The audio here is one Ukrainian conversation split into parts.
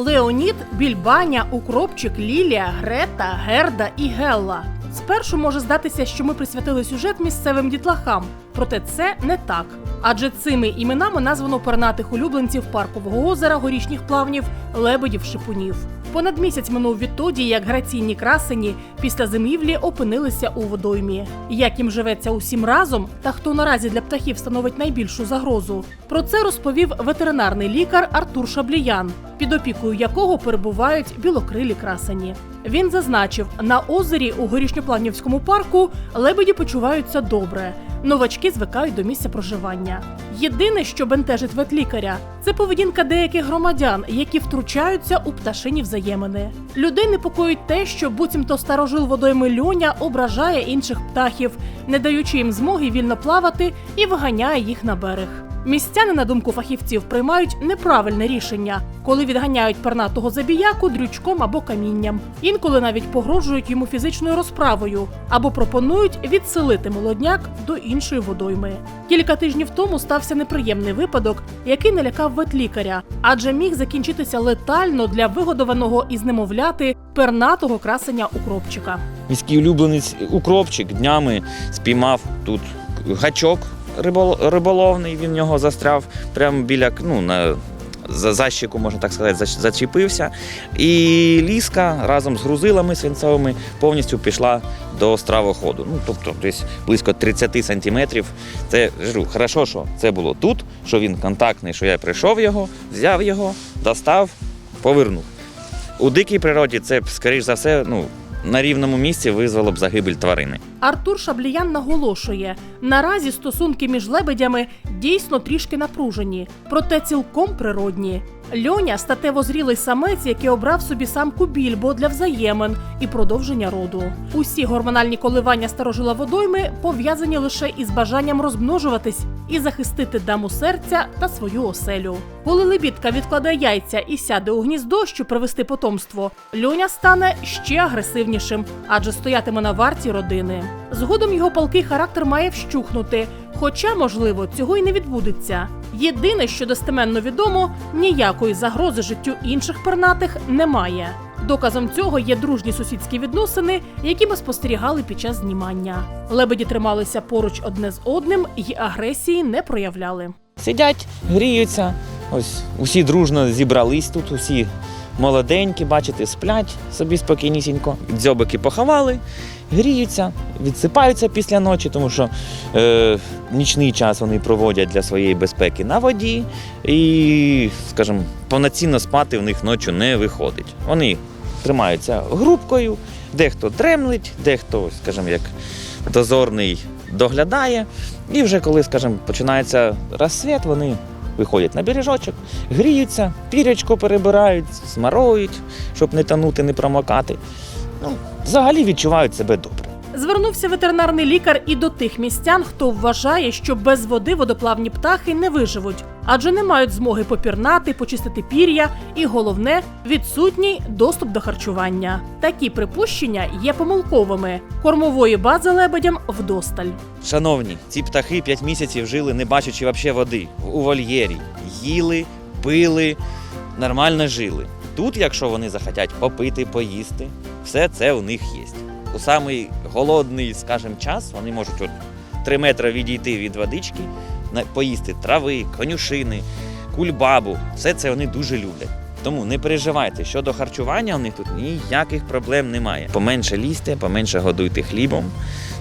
Леонід, Більбаня, Укропчик, Лілія, Грета, Герда і Гелла. Спершу може здатися, що ми присвятили сюжет місцевим дітлахам, проте це не так. Адже цими іменами названо пернатих улюбленців паркового озера, горішніх плавнів, лебедів, шипунів. Понад місяць минув відтоді, як граційні красені після зимівлі опинилися у водоймі. Як їм живеться усім разом, та хто наразі для птахів становить найбільшу загрозу. Про це розповів ветеринарний лікар Артур Шабліян, під опікою якого перебувають білокрилі красені. Він зазначив, на озері у горішньоплавнівському парку лебеді почуваються добре. Новачки звикають до місця проживання. Єдине, що бентежить ветлікаря, це поведінка деяких громадян, які втручаються у пташині взаємини. Людей непокоїть те, що буцімто старожил водойми льоня ображає інших птахів, не даючи їм змоги вільно плавати і виганяє їх на берег. Містяни, на думку фахівців, приймають неправильне рішення, коли відганяють пернатого забіяку дрючком або камінням. Інколи навіть погрожують йому фізичною розправою або пропонують відселити молодняк до іншої водойми. Кілька тижнів тому стався неприємний випадок, який налякав ветлікаря, адже міг закінчитися летально для вигодованого із немовляти пернатого красення укропчика. Міський улюбленець укропчик днями спіймав тут гачок риболовний, він в нього застряв прямо біля ну, на, за защику, можна так сказати, зачепився. І ліска разом з грузилами свинцовими повністю пішла до стравоходу. Ну, тобто десь близько 30 сантиметрів. Це жру, хорошо, що це було тут, що він контактний, що я прийшов його, взяв його, достав, повернув. У дикій природі це, скоріш за все, ну, на рівному місці визвало б загибель тварини. Артур Шабліян наголошує: наразі стосунки між лебедями дійсно трішки напружені, проте цілком природні. Льоня статево зрілий самець, який обрав собі самку більбо для взаємин і продовження роду. Усі гормональні коливання старожила водойми пов'язані лише із бажанням розмножуватись і захистити даму серця та свою оселю. Коли лебідка відкладе яйця і сяде у гніздо, щоб привести потомство, льоня стане ще агресивнішим, адже стоятиме на варті родини. Згодом його палкий характер має вщухнути, хоча, можливо, цього й не відбудеться. Єдине, що достеменно відомо, ніякої загрози життю інших пернатих немає. Доказом цього є дружні сусідські відносини, які ми спостерігали під час знімання. Лебеді трималися поруч одне з одним і агресії не проявляли. Сидять, гріються. Ось усі дружно зібрались тут, усі молоденькі, бачите, сплять собі спокійнісінько. Дзьобики поховали, гріються, відсипаються після ночі, тому що е, нічний час вони проводять для своєї безпеки на воді. І, скажімо, повноцінно спати в них ночі не виходить. Вони тримаються групкою, дехто дремлить, дехто, скажімо, як дозорний доглядає. І вже коли, скажімо, починається розсвіт, вони виходять на бережочок, гріються, пірячко перебирають, смарують, щоб не тонути, не промокати. Ну, взагалі відчувають себе добре. Звернувся ветеринарний лікар і до тих містян, хто вважає, що без води водоплавні птахи не виживуть, адже не мають змоги попірнати, почистити пір'я, і головне відсутній доступ до харчування. Такі припущення є помилковими. Кормової бази лебедям вдосталь. Шановні, ці птахи 5 місяців жили, не бачачи взагалі води у вольєрі. Їли, пили, нормально жили. Тут, якщо вони захотять попити, поїсти, все це у них є. У самий голодний, скажімо, час вони можуть от 3 метри відійти від водички, поїсти трави, конюшини, кульбабу. Все це вони дуже люблять. Тому не переживайте, щодо харчування у них тут ніяких проблем немає. Поменше лізьте, поменше годуйте хлібом,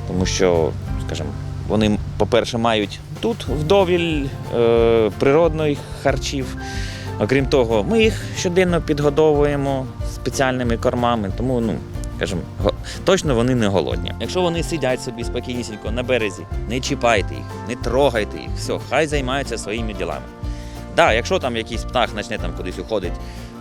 тому що, скажімо, вони, по-перше, мають тут вдовіль е, природних харчів. Окрім того, ми їх щоденно підгодовуємо спеціальними кормами, тому, ну, скажімо, точно вони не голодні. Якщо вони сидять собі спокійнісінько на березі, не чіпайте їх, не трогайте їх, все, хай займаються своїми ділами. Да, якщо там якийсь птах почне там кудись уходить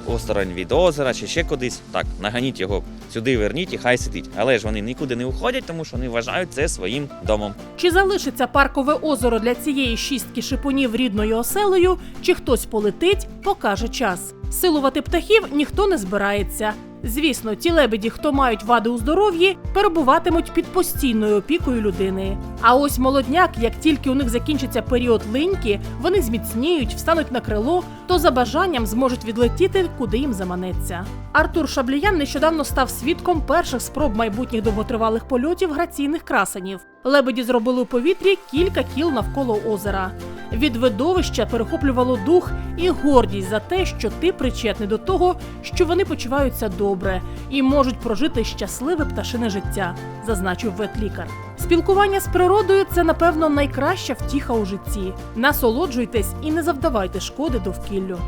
осторонь від озера чи ще кудись, так, наганіть його сюди, верніть і хай сидить. Але ж вони нікуди не уходять, тому що вони вважають це своїм домом. Чи залишиться паркове озеро для цієї шістки шипунів рідною оселею, чи хтось полетить, покаже час. Силувати птахів ніхто не збирається. Звісно, ті лебеді, хто мають вади у здоров'ї, перебуватимуть під постійною опікою людини. А ось молодняк, як тільки у них закінчиться період линьки, вони зміцніють, встануть на крило, то за бажанням зможуть відлетіти, куди їм заманеться. Артур Шабліян нещодавно став свідком перших спроб майбутніх довготривалих польотів граційних красенів. Лебеді зробили у повітрі кілька кіл навколо озера. Від видовища перехоплювало дух і гордість за те, що ти причетний до того, що вони почуваються добре і можуть прожити щасливе пташине життя, зазначив ветлікар. Спілкування з природою це, напевно, найкраща втіха у житті. Насолоджуйтесь і не завдавайте шкоди довкіллю.